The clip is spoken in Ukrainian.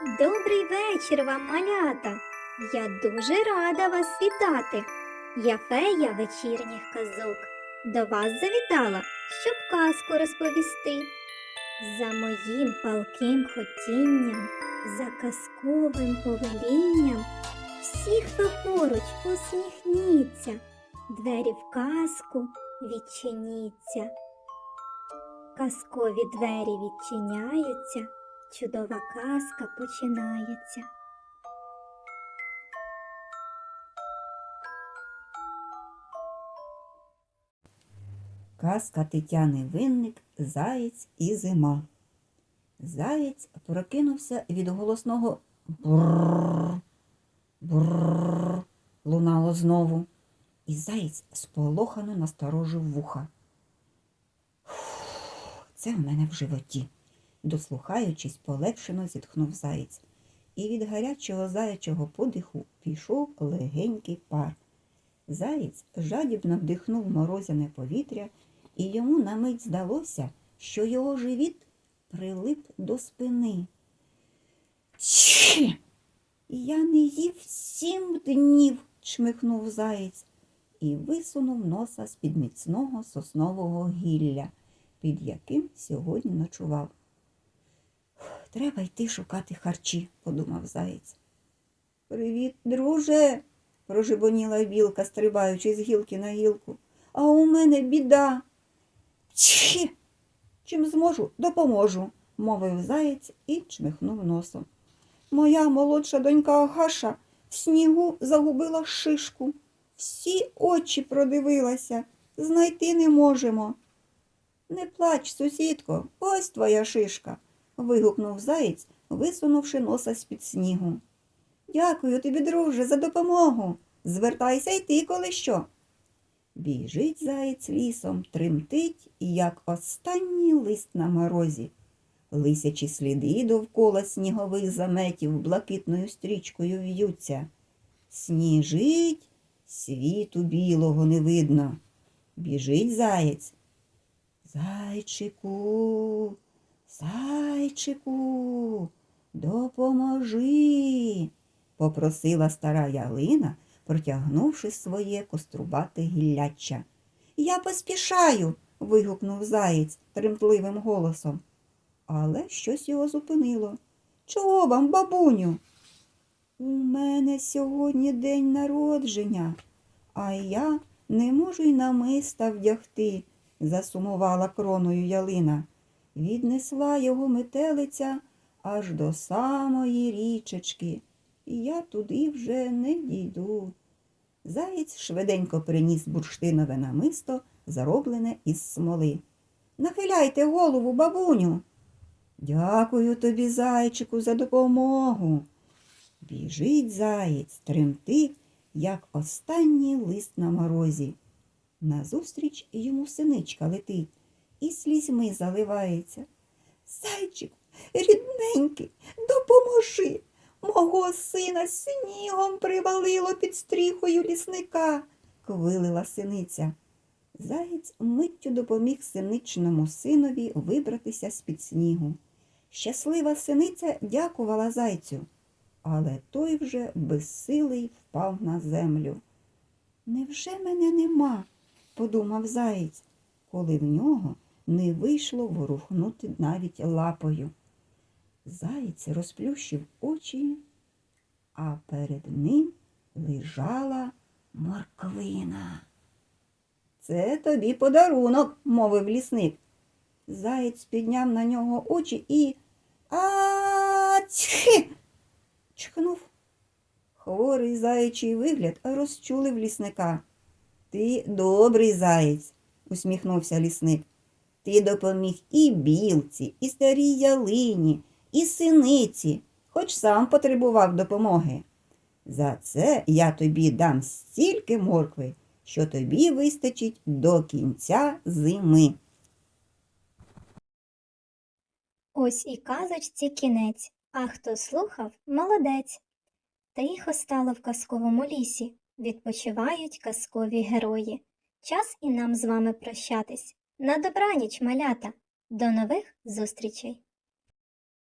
Добрий вечір вам, малята! Я дуже рада вас вітати. Я фея вечірніх казок. До вас завітала, щоб казку розповісти. За моїм палким хотінням, за казковим повелінням, всі, хто поруч, усміхніться, двері в казку відчиніться. Казкові двері відчиняються, чудова казка починається. Казка Тетяни Винник Заєць і зима. Заєць прокинувся від голосного брррр, брррр лунало знову, і заєць сполохано насторожив вуха. «Фух, Це в мене в животі. Дослухаючись, полегшено зітхнув заєць, і від гарячого заячого подиху пішов легенький пар. Заєць жадібно вдихнув морозяне повітря, і йому на мить здалося, що його живіт прилип до спини. Чхі! Я не їв сім днів, чмихнув заєць і висунув носа з-під міцного соснового гілля, під яким сьогодні ночував. Треба йти шукати харчі, подумав заєць. Привіт, друже, прожебоніла білка, стрибаючи з гілки на гілку. А у мене біда. Чхі! Чим зможу, допоможу, мовив заєць і чмихнув носом. Моя молодша донька Агаша в снігу загубила шишку. Всі очі продивилася, знайти не можемо. Не плач, сусідко, ось твоя шишка. Вигукнув заєць, висунувши носа з-під снігу. Дякую тобі, друже, за допомогу. Звертайся й ти, коли що. Біжить заєць лісом, тремтить, як останній лист на морозі. Лисячі сліди довкола снігових заметів блакитною стрічкою в'ються. Сніжить, світу білого не видно. Біжить заєць. Зайчику, зайчику, допоможи, попросила стара ялина, протягнувши своє кострубате гілляча. Я поспішаю. вигукнув заєць тремтливим голосом. Але щось його зупинило. Чого вам, бабуню? У мене сьогодні день народження, а я не можу й намиста вдягти, засумувала кроною ялина. Віднесла його метелиця аж до самої річечки, і я туди вже не дійду. Заєць швиденько приніс бурштинове намисто, зароблене із смоли. Нахиляйте голову, бабуню. Дякую тобі, зайчику, за допомогу. Біжить заєць, тремтить, як останній лист на морозі. Назустріч йому синичка летить і слізьми заливається. Зайчику, рідненький, допоможи. Мого сина снігом привалило під стріхою лісника, квилила синиця. Заєць миттю допоміг синичному синові вибратися з-під снігу. Щаслива синиця дякувала зайцю, але той вже безсилий впав на землю. Невже мене нема? подумав заєць, коли в нього не вийшло ворухнути навіть лапою. Заєць розплющив очі, а перед ним лежала морквина. Це тобі подарунок, мовив лісник. Заєць підняв на нього очі і а цхи. чхнув. Хворий заячий вигляд розчулив лісника. Ти добрий заєць, усміхнувся лісник. Ти допоміг і білці, і старій ялині, і синиці, хоч сам потребував допомоги. За це я тобі дам стільки моркви, що тобі вистачить до кінця зими. Ось і казочці кінець, а хто слухав, молодець. Тихо стало в казковому лісі, відпочивають казкові герої. Час і нам з вами прощатись. На добраніч, малята. До нових зустрічей!